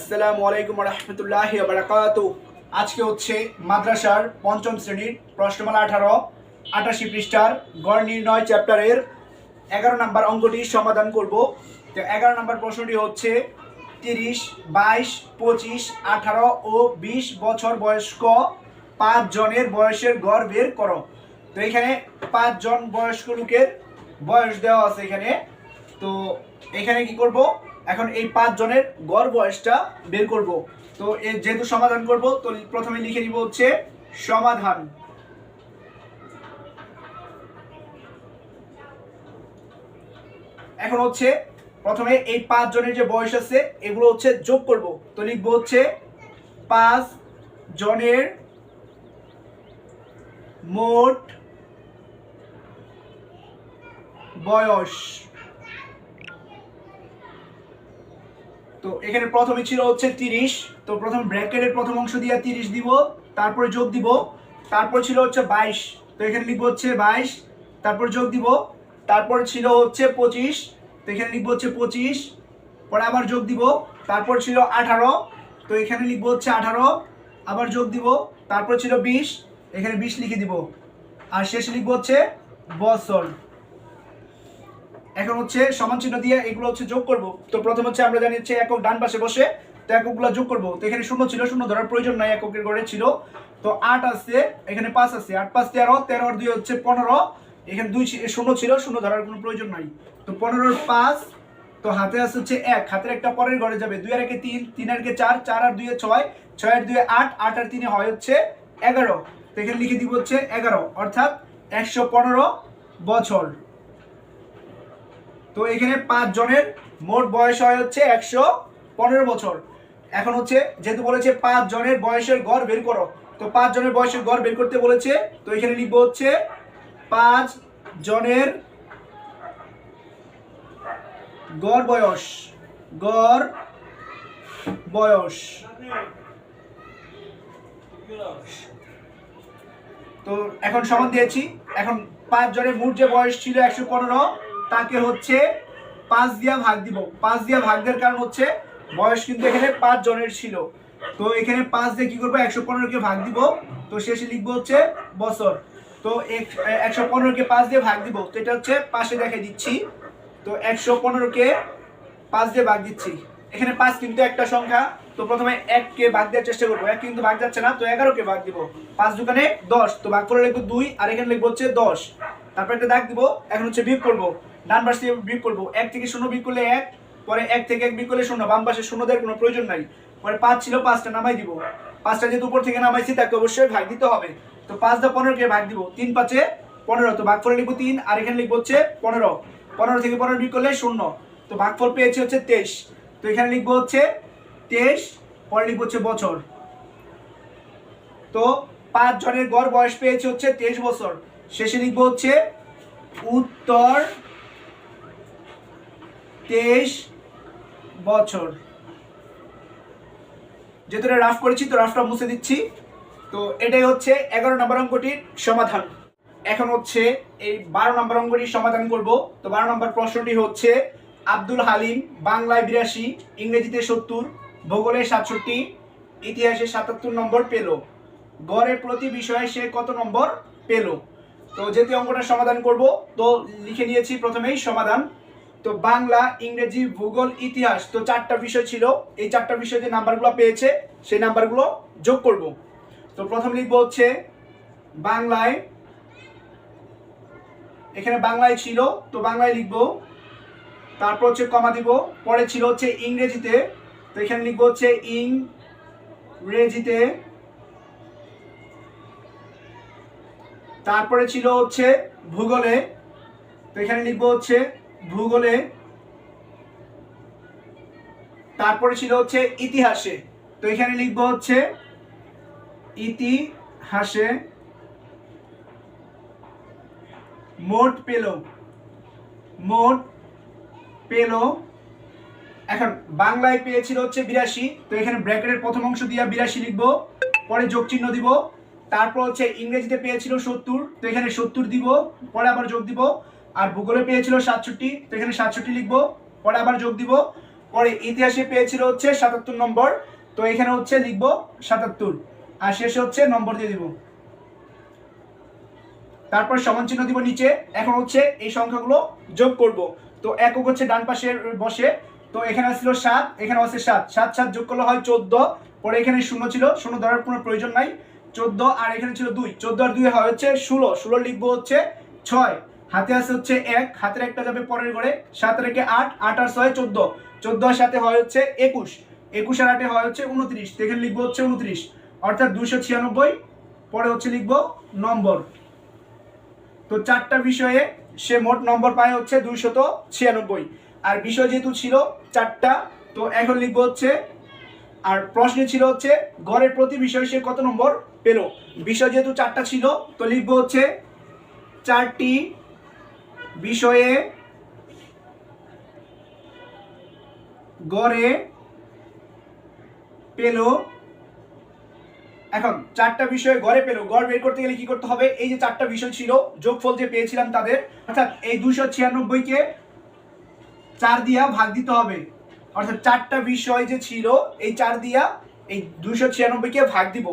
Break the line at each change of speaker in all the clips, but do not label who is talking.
আসসালামু আলাইকুম রহমতুল্লাহ বারাকাত। আজকে হচ্ছে মাদ্রাসার পঞ্চম শ্রেণির প্রশ্নমালা আঠারো, আটাশি পৃষ্ঠার গড় নির্ণয় চ্যাপ্টারের এগারো নম্বর অঙ্কটি সমাধান করব। তো এগারো নম্বর প্রশ্নটি হচ্ছে তিরিশ, বাইশ, পঁচিশ, আঠারো ও বিশ বছর বয়স্ক পাঁচ জনের বয়সের গড় বের করো। তো এখানে পাঁচজন বয়স্ক লোকের বয়স দেওয়া আছে এখানে। তো এখানে কি করব? এখন এই পাঁচ জনের গড় বয়সটা বের করব। তো এর যেহেতু সমাধান করব, তো প্রথমে লিখে নিব হচ্ছে সমাধান। এখন হচ্ছে প্রথমে এই পাঁচ জনের যে বয়স আছে, এগুলো হচ্ছে যোগ করব। তো লিখব হচ্ছে পাঁচ জনের মোট বয়স। তো এখানে প্রথমে ছিল হচ্ছে তিরিশ, তো প্রথম ব্র্যাকেটের প্রথম অংশ দিয়ে তিরিশ দিব, তারপরে যোগ দিব, তারপর ছিল হচ্ছে বাইশ, তো এখানে লিখব হচ্ছে বাইশ, তারপর যোগ দিব, তারপর ছিল হচ্ছে পঁচিশ, তো এখানে লিখব হচ্ছে পঁচিশ, পরে আবার যোগ দিব, তারপর ছিল আঠারো, তো এখানে লিখব হচ্ছে আঠারো, আবার যোগ দিব, তারপর ছিল বিশ, এখানে বিশ লিখে দিব, আর শেষে লিখব হচ্ছে বছর। এখন হচ্ছে সমান চিহ্ন দিয়ে এগুলো হচ্ছে যোগ করব। তো প্রথম হচ্ছে আমরা জানি হচ্ছে একক ডান পাশে বসে তো এককগুলো যোগ করব। তো এখানে শূন্য ছিল, শূন্য ধরার প্রয়োজন নাই, এককের গড়ে ছিল। তো আট আছে, এখানে পাঁচ আছে। আট, পাঁচ, তেরো তেরো আর দুই হচ্ছে পনেরো। এখানে দুই শূন্য ছিল, শূন্য ধরার কোনো প্রয়োজন নাই। তো পনেরোর পাঁচ, তো হাতে আছে হচ্ছে এক। হাতের একটা পরের ঘরে যাবে। দুই আর একে তিন তিন আর একে চার চার আর দুয়ে ছয় ছয় আর দুয়ে আট আট আর তিনে হয় হচ্ছে এগারো। তো এখানে লিখে দিব হচ্ছে এগারো। অর্থাৎ একশো পনেরো বছর। তো এখানে পাঁচ জনের মোট বয়স হয় হচ্ছে একশো পনেরো বছর। এখন হচ্ছে যেহেতু বলেছে পাঁচ জনের বয়সের গড় বের করো, তো পাঁচ জনের বয়সের গড় বের করতে বলেছে, তো এখানে লিখব হচ্ছে পাঁচ জনের গড় বয়স গড় বয়স। তো এখন সমান দিয়েছি, এখন পাঁচ জনের মোট যে বয়স ছিল একশো পনেরো তাকে হচ্ছে পাঁচ দিয়া ভাগ দিব। পাঁচ দিয়া ভাগ দেওয়ার কারণ হচ্ছে বয়স কিন্তু এখানে পাঁচ জনের ছিল। তো এখানে পাঁচ দিয়ে কি করব? একশো পনেরোকে ভাগ দিব। তো শেষে লিখব হচ্ছে বছর। তো একশো পনেরোকে পাঁচ দিয়ে ভাগ দিব। তো এটা হচ্ছে পাশে দেখে দিচ্ছি। তো একশো পনেরোকে পাঁচ দিয়ে ভাগ দিচ্ছি। এখানে পাঁচ কিন্তু একটা সংখ্যা। তো প্রথমে এককে ভাগ দেওয়ার চেষ্টা করব। এক কিন্তু ভাগ যাচ্ছে না। তো এগারোকে ভাগ দিব। পাঁচ দোকানে দশ। তো ভাগ করে লিখব দুই। আর এখানে লিখব হচ্ছে দশ। তারপর একটা দাগ দিব। এখন হচ্ছে বিয়োগ করব। ডান পাশ থেকে বিয়োগ করব। এক থেকে শূন্য বিয়োগ করলে এক, পরে এক থেকে এক বিয়োগ করলে শূন্য, বাম পাশে শূন্য দেওয়ার কোনো প্রয়োজন নাই। পরে পাঁচ ছিল পাঁচটা, নামাই দিব। পাঁচটা যেহেতু উপর থেকে নামাইছি, তাকে অবশ্যই ভাগ দিতে হবে। তো পাঁচ দা পনেরোকে ভাগ দিব। তিন পাঁচে পনেরো, তো ভাগ করে লিখব তিন, আর এখানে লিখব হচ্ছে পনেরো। পনেরো থেকে পনেরো বিয়োগ করলে শূন্য। তো ভাগফল পেয়েছি হচ্ছে তেইশ। তো এখানে লিখব হচ্ছে তেইশ, পরে লিখব হচ্ছে বছর। তো পাঁচ জনের গড় বয়স পেয়েছে হচ্ছে তেইশ বছর। শেষে লিখব হচ্ছে উত্তর তেইশ বছর। যেহেতু এটা রাফ করেছি, তো রাফটা মুছে দিচ্ছি। তো এটাই হচ্ছে এগারো নম্বর অঙ্কটির সমাধান। এখন হচ্ছে এই বারো নম্বর অঙ্কটির সমাধান করব। তো বারো নম্বর প্রশ্নটি হচ্ছে, আব্দুল হালিম বাংলায় বিরাশি, ইংরেজিতে সত্তর, ভূগোলে সাতষট্টি, ইতিহাসে সাতাত্তর নম্বর পেল। গড়ে প্রতি বিষয়ে সে কত নম্বর পেল? তো যেহেতু অঙ্কটা সমাধান করব, তো লিখে নিয়েছি প্রথমেই সমাধান। তো বাংলা, ইংরেজি, ভূগোল, ইতিহাস, তো চারটা বিষয় ছিল। এই চারটা বিষয় যে নাম্বারগুলো পেয়েছে, সেই নাম্বারগুলো যোগ করব। তো প্রথম লিখব হচ্ছে, বাংলায়, এখানে বাংলায় ছিল, তো বাংলায় লিখব। তারপর হচ্ছে কমা দিব, পরে ছিল হচ্ছে ইংরেজিতে, তো এখানে লিখব হচ্ছে ইংরেজিতে। তারপরে ছিল হচ্ছে ভূগোলে, তো এখানে লিখব হচ্ছে ভূগোলে, তারপরে ছিল হচ্ছে ইতিহাসে। তো এখানে লিখব হচ্ছে ইতিহাসে মোট পেল মোট পেল, এখন বাংলায় পেয়েছিল হচ্ছে বিরাশি, তো এখানে ব্র্যাকেটের প্রথম অংশ দিয়ে বিরাশি লিখব, পরে যোগ চিহ্ন দিব, তারপর হচ্ছে ইংরেজিতে পেয়েছিল সত্তর, তো এখানে সত্তর দিব, পরে আবার যোগ দিব আর ভূগোলে পেয়েছিল সাতষট্টি, তো এখানে সাতষট্টি লিখব, পরে আবার যোগ দিব। পরে ইতিহাসে পেয়েছিল হচ্ছে সাতাত্তর নম্বর, তো এখানে হচ্ছে লিখব সাতাত্তর। আর শেষে হচ্ছে নম্বর দিয়ে দিব। তারপর সমান চিহ্ন দিব নিচে। এখন হচ্ছে এই সংখ্যাগুলো যোগ করব। তো একক হচ্ছে ডান পাশে বসে। তো এখানে ছিল সাত, এখানে আছে সাত। সাত সাত যোগ করলে হয় চোদ্দ। পরে এখানে শূন্য ছিল, শূন্য ধরার কোনো প্রয়োজন নাই। চোদ্দ, আর এখানে ছিল দুই। চোদ্দ আর দুই হয় হচ্ছে ষোলো। ষোলো লিখব হচ্ছে ছয়। হাতে আছে হচ্ছে এক, হাতের একটা যাবে পরের ঘরে সাত রেখে আট আট আর ছয় চোদ্দ। চোদ্দ আর সাথে হয় হচ্ছে একুশ। একুশ আর আটে হয় হচ্ছে উনত্রিশ। এখানে লিখব হচ্ছে উনত্রিশ। অর্থাৎ দুশো ছিয়ানব্বই। পরে হচ্ছে লিখব নম্বর। তো চারটা বিষয়ে সে মোট নম্বর পায় হচ্ছে দুইশত ছিয়ানব্বই। আর বিষয় যেহেতু ছিল চারটা, তো এখন লিখব হচ্ছে, আর প্রশ্নে ছিল হচ্ছে গড়ের প্রতি বিষয়ে সে কত নম্বর পেল? বিষয় যেহেতু চারটা ছিল, তো লিখব হচ্ছে চারটি বিষয়ে গড়ে পেল। এখন চারটা বিষয় গড়ে পেল, গড় বের করতে গেলে কি করতে হবে? এই যে চারটা বিষয় ছিল, যোগফল যে পেয়েছিলাম তাদের, অর্থাৎ এই দুশো ছিয়ানব্বইকে চার দিয়া ভাগ দিতে হবে। অর্থাৎ চারটা বিষয় যে ছিল, এই চার দিয়া এই দুশো ছিয়ানব্বইকে ভাগ দিব।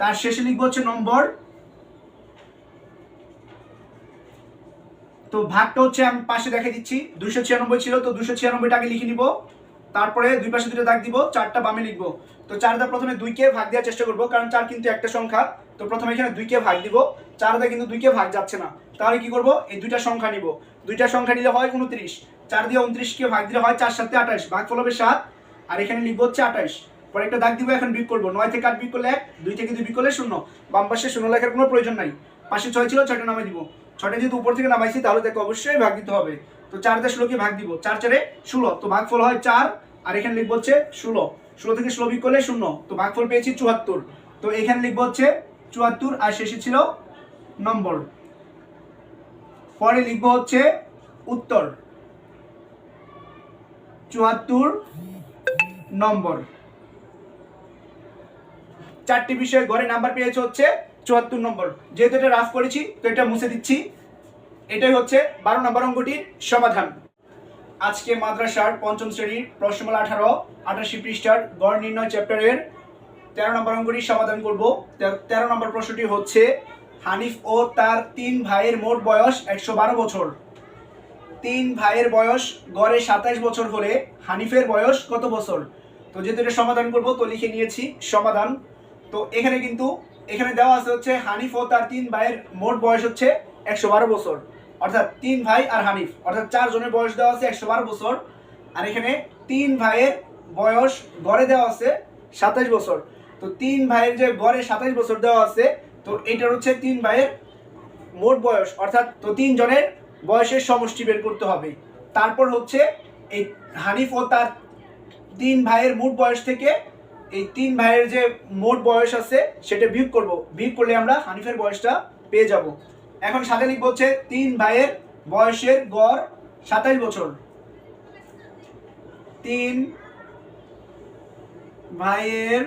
তার শেষে লিখব হচ্ছে নম্বর তো ভাগটা হচ্ছে আমি পাশে দেখে দিচ্ছি। দুশো ছিয়ানব্বই ছিল, তো দুশো ছিয়ানব্বইটাকে লিখে নিব। তারপরে দুই পাশে দুটো দাগ দিব, চারটা বামে লিখব। তো চার দা প্রথমে দুইকে ভাগ দেওয়ার চেষ্টা করব, কারণ চার কিন্তু একটা সংখ্যা। তো প্রথমে এখানে দুইকে ভাগ দিব, চার দা কিন্তু দুইকে ভাগ যাচ্ছে না। তাহলে কি করব? এই দুইটা সংখ্যা নিব। দুইটা সংখ্যা নিলে হয় উনত্রিশ। চার দিয়ে উনত্রিশকে ভাগ দিলে হয় চার সাথে আঠাশ ভাগ ফল হবে সাত। আর এখানে লিখব হচ্ছে আঠাশ। পরে একটা দাগ দিব, এখন বিক করব। নয় থেকে আট বিক করলে এক, দুই থেকে দুই বিক করলে শূন্য। বাম পাশে শূন্য লেখার কোনো প্রয়োজন নাই। পাশে ছয় ছিল, ছয়টা নামে দিব। ছয়টা যেহেতু উপর থেকে নামাইছি, তাহলে তাকে অবশ্যই ভাগ দিতে হবে। তো চার দিয়ে ষোলোকে ভাগ দিব। চার চারে ষোলো, তো ভাগফল হয় চার, আর এখানে লিখব হচ্ছে ষোলো। ষোলো থেকে ষোলো বিক করলে শূন্য, তো ভাগফল পেয়েছি চুয়াত্তর। তো এখানে লিখব হচ্ছে চুয়াত্তর, আর শেষে ছিল নম্বর। পরে লিখব হচ্ছে উত্তর। চুয়াত্তর নম্বর। চারটি বিষয়ে ঘরে নাম্বার পেয়েছে হচ্ছে চুয়াত্তর নম্বর। যেহেতু এটা রাফ করেছি, তো এটা মুছে দিচ্ছি। এটাই হচ্ছে বারো নম্বর অঙ্কটির সমাধান। আজকে মাদ্রাসার পঞ্চম শ্রেণির প্রশ্নমালা আঠারো আঠাশি পৃষ্ঠার গড় নির্ণয় চ্যাপ্টারের তেরো নম্বর অঙ্কটির সমাধান করব। তেরো নম্বর প্রশ্নটি হচ্ছে, হানিফ ও তার তিন ভাইয়ের মোট বয়স একশো বারো বছর। তিন ভাইয়ের বয়স গড়ে সাতাইশ বছর হলে হানিফের বয়স কত বছর? তো যেহেতু এটা সমাধান করব, তো লিখে নিয়েছি সমাধান। তো এখানে কিন্তু এখানে দেওয়া আছে হচ্ছে হানিফ ও তার তিন ভাইয়ের মোট বয়স হচ্ছে একশো বারো বছর। অর্থাৎ তিন ভাই আর হানিফ। অর্থাৎ চার জনের বয়স দেওয়া আছে একশো বারো বছর। আর এখানে তিন ভাইয়ের বয়স গড়ে দেওয়া আছে সাতাশ বছর। তো তিন ভাইয়ের যে গড়ে সাতাশ বছর দেওয়া আছে, তো এটার হচ্ছে তিন ভাইয়ের মোট বয়স। অর্থাৎ তো তিন জনের বয়সের সমষ্টি বের করতে হবে। তারপর হচ্ছে এই হানিফ ও তার তিন ভাইয়ের মোট বয়স থেকে এই তিন ভাইয়ের যে মোট বয়স আছে, সেটা বিয়োগ করব। বিয়োগ করলে আমরা হানিফের বয়সটা পেয়ে যাব। এখন সাথে লিখব হচ্ছে তিন ভাইয়ের বয়সের গড় সাতাইশ বছর। তিন ভাইয়ের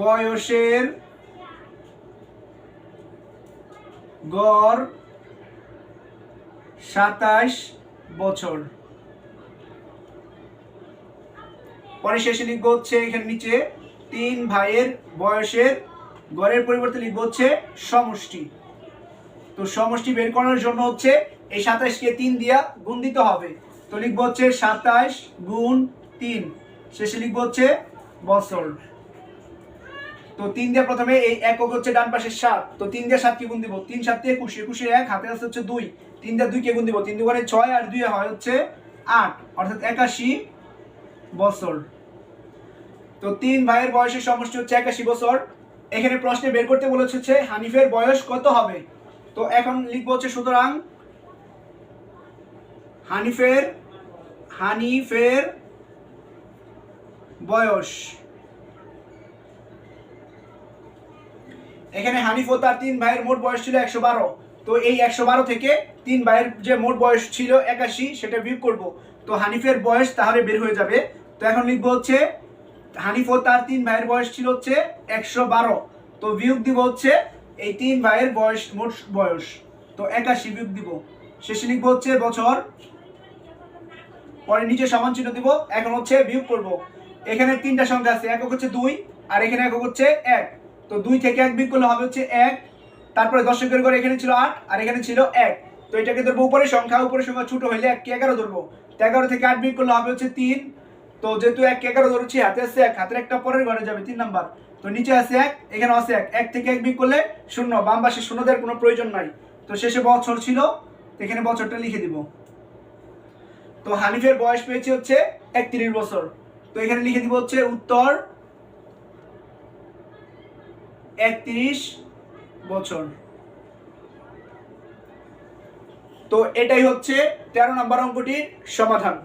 বয়সের গড় সাতাশ বছর। পরে শেষে লিখব হচ্ছে এখানে নিচে, তিন ভাইয়ের বয়সের গড়ের পরিবর্তে লিখব হচ্ছে সমষ্টি। তো সমষ্টি বের করার জন্য হচ্ছে এই সাতাশকে তিন দিয়া গুণ দিতে হবে। তো লিখব হচ্ছে সাতাশ গুণ তিন। শেষে লিখব হচ্ছে বছর। তো তিন দিয়ে প্রথমে এই একক হচ্ছে ডান পাশে সাত। তো তিন দিয়ে সাত কি গুণ দিব। তিন সাত দিয়ে একুশ। একুশে এক, হাতে আছে হচ্ছে দুই। তিন দিয়ে দুই কে গুণ দিব। তিন দুগুণে ছয় আর দুই হয় হচ্ছে আট। অর্থাৎ একাশি বছর। তো তিন ভাইয়ের বয়সের সমষ্টি হচ্ছে একাশি বছর। এখানে প্রশ্নে বের করতে বলেছে হচ্ছে হানিফের বয়স কত হবে? তো এখন লিখব হচ্ছে সুতরাং হানিফের হানিফের বয়স। এখানে হানিফ ও তার তিন ভাইয়ের মোট বয়স ছিল একশো বারো। তো এই একশো বারো থেকে তিন ভাইয়ের যে মোট বয়স ছিল একাশি, সেটা বিয়োগ করব। তো হানিফের বয়স তাহলে বের হয়ে যাবে। তো এখন লিখব হচ্ছে, হানিফ ও তার তিন ভাইয়ের বয়স ছিল হচ্ছে একশো বারো। তো বিয়োগ দিব হচ্ছে এই তিন ভাইয়ের বয়স, মোট বয়স। তো একাশি বিয়োগ দিব। শেষে লিখব হচ্ছে বছর। পরে নিচে সমান চিহ্ন দিব, এখন হচ্ছে বিয়োগ করব। এখানে তিনটা সংখ্যা আছে, একক হচ্ছে দুই আর এখানে একক হচ্ছে এক। তো দুই থেকে এক বিয়োগ করলে হবে হচ্ছে এক। তারপরে দশকের ঘরে এখানে ছিল আট আর এখানে ছিল এক। তো এটাকে ধরবো উপরে সংখ্যা উপরে সংখ্যা ছোট হইলে এক কে এগারো ধরবো। এগারো থেকে আট বিয়োগ করলে হবে হচ্ছে তিন। তো যেহেতু এক, এগারো ধরছি, হাতে আছে এক, হাতের একটা পরের ঘরে যাবে তিন নাম্বার। তো নিচে আছে এক, এখানে আছে এক। এক থেকে এক বিয়োগ করলে শূন্য, বাম পাশে শূন্য দেওয়ার কোনো প্রয়োজন নাই। তো শেষে বছর ছিল, এখানে বছরটা লিখে দিব। তো হানিফের বয়স পেয়েছে হচ্ছে একত্রিশ বছর। তো এখানে লিখে দিব হচ্ছে উত্তর একত্রিশ বছর। তো এটাই হচ্ছে তেরো নম্বর অঙ্কটির সমাধান।